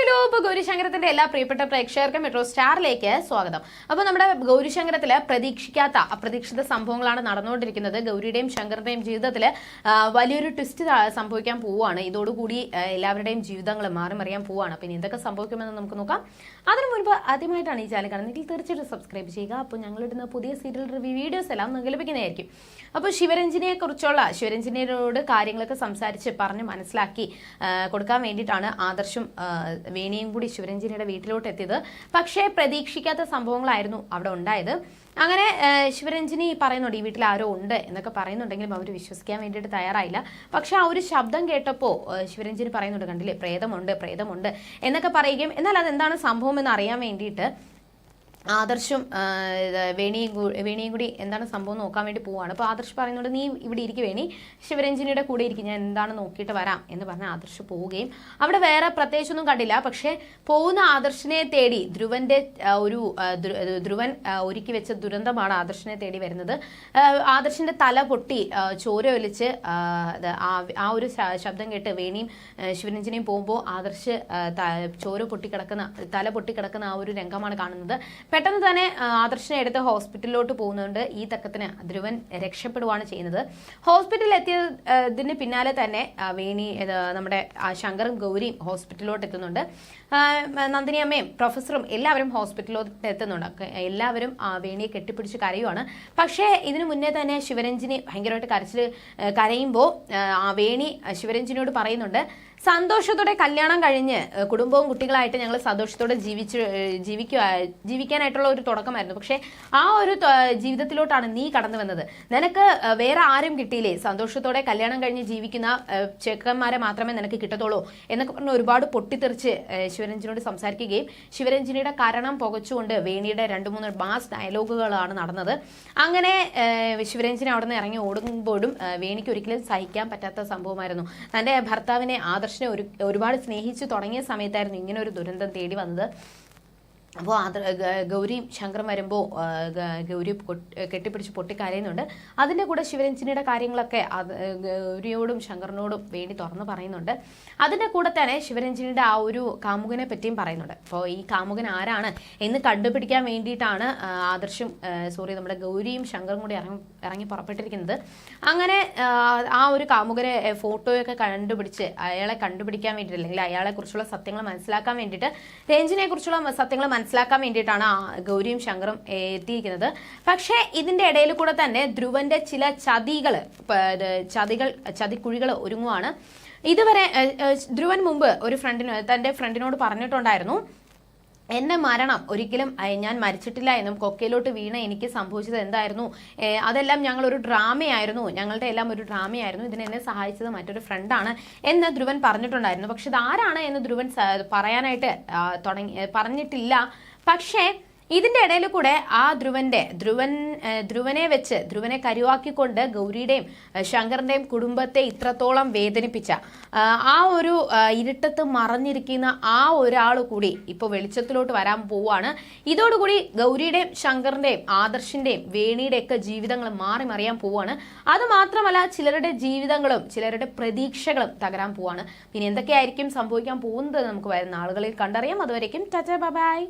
Hello ഇപ്പോൾ ഗൗരിശങ്കരത്തിന്റെ എല്ലാ പ്രിയപ്പെട്ട പ്രേക്ഷകർക്കും മെട്രോ സ്റ്റാറിലേക്ക് സ്വാഗതം. അപ്പോൾ നമ്മുടെ ഗൗരിശങ്കരത്തിൽ പ്രതീക്ഷിക്കാത്ത അപ്രതീക്ഷിത സംഭവങ്ങളാണ് നടന്നുകൊണ്ടിരിക്കുന്നത്. ഗൗരിയുടെയും ശങ്കറിന്റെയും ജീവിതത്തിൽ വലിയൊരു ട്വിസ്റ്റ് സംഭവിക്കാൻ പോവുകയാണ്. ഇതോടുകൂടി എല്ലാവരുടെയും ജീവിതങ്ങൾ മാറി മറിയാൻ പോവുകയാണ് ഇനി എന്തൊക്കെ സംഭവിക്കുമെന്ന് നമുക്ക് നോക്കാം. അതിനു മുൻപ് ആദ്യമായിട്ടാണ് ഈ ചാനൽ കാണുന്നതെങ്കിൽ തീർച്ചയായിട്ടും സബ്സ്ക്രൈബ് ചെയ്യുക. അപ്പോൾ ഞങ്ങളിടുന്ന പുതിയ സീരിയൽ റിവ്യൂ വീഡിയോസ് എല്ലാം നിങ്ങൾക്ക് ലഭിക്കുന്നതായിരിക്കും അപ്പോൾ ശിവരഞ്ജിനിയെ കുറിച്ചുള്ള ശിവരഞ്ജിനിയോട് കാര്യങ്ങളൊക്കെ സംസാരിച്ച് പറഞ്ഞ് മനസ്സിലാക്കി കൊടുക്കാൻ വേണ്ടിയിട്ടാണ് ആദർശും വേണിയും കൂടി ശിവരഞ്ജിനിയുടെ വീട്ടിലോട്ട് എത്തിയത് പക്ഷേ പ്രതീക്ഷിക്കാത്ത സംഭവങ്ങളായിരുന്നു അവിടെ ഉണ്ടായത്. അങ്ങനെ ശിവരഞ്ജിനി പറയുന്നുണ്ട് ഈ വീട്ടിൽ ആരോ ഉണ്ട് എന്നൊക്കെ പറയുന്നുണ്ടെങ്കിലും അവർ വിശ്വസിക്കാൻ വേണ്ടിയിട്ട് തയ്യാറായില്ല. പക്ഷെ ആ ഒരു ശബ്ദം കേട്ടപ്പോൾ ശിവരഞ്ജിനി പറയുന്നുണ്ട് കണ്ടില്ലേ? പ്രേതമുണ്ട് പ്രേതമുണ്ട് എന്നൊക്കെ പറയുകയും എന്നാൽ അതെന്താണ് സംഭവം എന്ന് അറിയാൻ വേണ്ടിയിട്ട് ആദർശും വേണിയും വേണിയും കൂടി എന്താണ് സംഭവം നോക്കാൻ വേണ്ടി പോവാണ്. അപ്പോൾ ആദർശ് പറയുന്നുണ്ട് നീ ഇവിടെ ഇരിക്കും വേണി. ശിവരഞ്ജിനിയുടെ കൂടെ ഇരിക്കും. ഞാൻ എന്താണ് നോക്കിയിട്ട് വരാം? എന്ന് പറഞ്ഞ് ആദർശ് പോവുകയും അവിടെ വേറെ പ്രത്യേകിച്ചൊന്നും കണ്ടില്ല. പക്ഷേ പോകുന്ന ആദർശിനെ തേടി ധ്രുവന്റെ ഒരു ധ്രുവൻ ഒരുക്കി വെച്ച ദുരന്തമാണ് ആദർശിനെ തേടി വരുന്നത്. ആദർശിന്റെ തല പൊട്ടി ചോര ഒലിച്ച് ആ, ഒരു ശബ്ദം കേട്ട് വേണിയും ശിവരഞ്ജിനിയും പോകുമ്പോൾ ആദർശ് ചോര പൊട്ടിക്കിടക്കുന്ന തല പൊട്ടിക്കിടക്കുന്ന ആ ഒരു രംഗമാണ് കാണുന്നത്. പെട്ടെന്ന് തന്നെ ആദർശിനെ എടുത്ത് ഹോസ്പിറ്റലിലോട്ട് പോകുന്നുണ്ട്. ഈ തക്കത്തിന് ധ്രുവൻ രക്ഷപ്പെടുവാണ് ചെയ്യുന്നത്. ഹോസ്പിറ്റലിൽ എത്തിയതിന് പിന്നാലെ തന്നെ വേണി നമ്മുടെ ശങ്കറും ഗൗരിയും ഹോസ്പിറ്റലിലോട്ട് എത്തുന്നുണ്ട്. നന്ദിനിയമ്മയും പ്രൊഫസറും എല്ലാവരും ഹോസ്പിറ്റലിലോട്ട് എത്തുന്നുണ്ട്. എല്ലാവരും വേണിയെ കെട്ടിപ്പിടിച്ച് കരയുവാണ്. പക്ഷേ ഇതിനു മുന്നേ തന്നെ ശിവരഞ്ജിനി ഭയങ്കരമായിട്ട് കരച്ചിൽ കരയുമ്പോൾ വേണി ശിവരഞ്ജിനിയോട് പറയുന്നുണ്ട് സന്തോഷത്തോടെ കല്യാണം കഴിഞ്ഞ് കുടുംബവും കുട്ടികളായിട്ട് ഞങ്ങൾ സന്തോഷത്തോടെ ജീവിച്ചു ജീവിക്കുക ജീവിക്കാനായിട്ടുള്ള ഒരു തുടക്കമായിരുന്നു. പക്ഷേ ആ ഒരു ജീവിതത്തിലോട്ടാണ് നീ കടന്നു വന്നത്. നിനക്ക് വേറെ ആരും കിട്ടിയില്ലേ? സന്തോഷത്തോടെ കല്യാണം കഴിഞ്ഞ് ജീവിക്കുന്ന ചെക്കന്മാരെ മാത്രമേ നിനക്ക് കിട്ടത്തുള്ളൂ എന്നൊക്കെ പറഞ്ഞ് ഒരുപാട് പൊട്ടിത്തെറിച്ച് ശിവരഞ്ജിനോട് സംസാരിക്കുകയും ശിവരഞ്ജനിയുടെ കരണം പുകച്ചുകൊണ്ട് വേണിയുടെ രണ്ട് മൂന്ന് മാസ് ഡയലോഗുകളാണ് നടന്നത്. അങ്ങനെ ശിവരഞ്ജിൻ അവിടെ നിന്ന് ഇറങ്ങി ഓടുമ്പോഴും വേണിക്ക് ഒരിക്കലും സഹിക്കാൻ പറ്റാത്ത സംഭവമായിരുന്നു. തന്റെ ഭർത്താവിനെ ആദർശനെ ഒരു ഒരുപാട് സ്നേഹിച്ചു തുടങ്ങിയ സമയത്തായിരുന്നു ഇങ്ങനെ ഒരു ദുരന്തം തേടി വന്നത്. അപ്പോൾ ഗൗരി ഗൗരിയും ശങ്കറും വരുമ്പോൾ ഗൗരി കെട്ടിപ്പിടിച്ച് പൊട്ടിക്കരയുന്നുണ്ട്. അതിന്റെ കൂടെ ശിവരഞ്ജനിയുടെ കാര്യങ്ങളൊക്കെ അത് ഗൗരിയോടും ശങ്കറിനോടും വേണ്ടി തുറന്ന് പറയുന്നുണ്ട്. അതിന്റെ കൂടെ തന്നെ ശിവരഞ്ജനിയുടെ ആ ഒരു കാമുകനെ പറ്റിയും പറയുന്നുണ്ട്. അപ്പോൾ ഈ കാമുകൻ ആരാണ് എന്ന് കണ്ടുപിടിക്കാൻ വേണ്ടിയിട്ടാണ് ആദർശും സോറി നമ്മുടെ ഗൗരിയും ശങ്കറും കൂടി ഇറങ്ങി ഇറങ്ങി പുറപ്പെട്ടിരിക്കുന്നത്. അങ്ങനെ ആ, ഒരു കാമുകനെ ഫോട്ടോയൊക്കെ കണ്ടുപിടിച്ച് അയാളെ കണ്ടുപിടിക്കാൻ വേണ്ടിയിട്ട് അല്ലെങ്കിൽ അയാളെക്കുറിച്ചുള്ള സത്യങ്ങൾ മനസ്സിലാക്കാൻ വേണ്ടിയിട്ട് രഞ്ജിനെ കുറിച്ചുള്ള സത്യങ്ങൾ മനസ്സിലാക്കാൻ വേണ്ടിയിട്ടാണ് ഗൗരിയും ശങ്കറും എത്തിയിരിക്കുന്നത്. പക്ഷേ ഇതിന്റെ ഇടയിൽ കൂടെ തന്നെ ധ്രുവന്റെ ചില ചതികൾ ചതികൾ ചതിക്കുഴികൾ ഒരുങ്ങുവാണ്. ഇതുവരെ ധ്രുവൻ മുമ്പ് ഒരു ഫ്രണ്ടിനോ തന്റെ ഫ്രണ്ടിനോട് പറഞ്ഞിട്ടുണ്ടായിരുന്നു. എന്റെ മരണം. ഒരിക്കലും ഞാൻ മരിച്ചിട്ടില്ല എന്നും കൊക്കയിലോട്ട് വീണ എനിക്ക് സംഭവിച്ചത് എന്തായിരുന്നു? അതെല്ലാം ഞങ്ങൾ ഒരു ഡ്രാമയായിരുന്നു. ഞങ്ങളുടെ എല്ലാം ഒരു ഡ്രാമയായിരുന്നു. ഇതിന് എന്നെ സഹായിച്ചത് മറ്റൊരു ഫ്രണ്ടാണ് എന്ന് ധ്രുവൻ പറഞ്ഞിട്ടുണ്ടായിരുന്നു. പക്ഷെ ഇതാരാണ് എന്ന് ധ്രുവൻ പറയാനായിട്ട് തുടങ്ങി പറഞ്ഞിട്ടില്ല. പക്ഷേ ഇതിന്റെ ഇടയിൽ കൂടെ ആ ധ്രുവന്റെ ധ്രുവൻ ധ്രുവനെ വെച്ച് ധ്രുവനെ കരുവാക്കിക്കൊണ്ട് ഗൗരിയുടെയും ശങ്കറിന്റെയും കുടുംബത്തെ ഇത്രത്തോളം വേദനിപ്പിച്ച ആ, ഒരു ഇരുട്ടത്ത് മറഞ്ഞിരിക്കുന്ന ആ ഒരാൾ കൂടി ഇപ്പോൾ വെളിച്ചത്തിലോട്ട് വരാൻ പോവുകയാണ്. ഇതോടുകൂടി ഗൗരിയുടെയും ശങ്കറിന്റെയും ആദർശിന്റെയും വേണിയുടെയൊക്കെ ജീവിതങ്ങൾ മാറി മറിയാൻ പോവാണ് അത് മാത്രമല്ല ചിലരുടെ ജീവിതങ്ങളും ചിലരുടെ പ്രതീക്ഷകളും തകരാൻ പോവാണ് പിന്നെ എന്തൊക്കെയായിരിക്കും സംഭവിക്കാൻ പോകുന്നത് നമുക്ക് വരുന്ന ആളുകളിൽ കണ്ടറിയാം. അതുവരേക്കും ടാറ്റ ബൈ.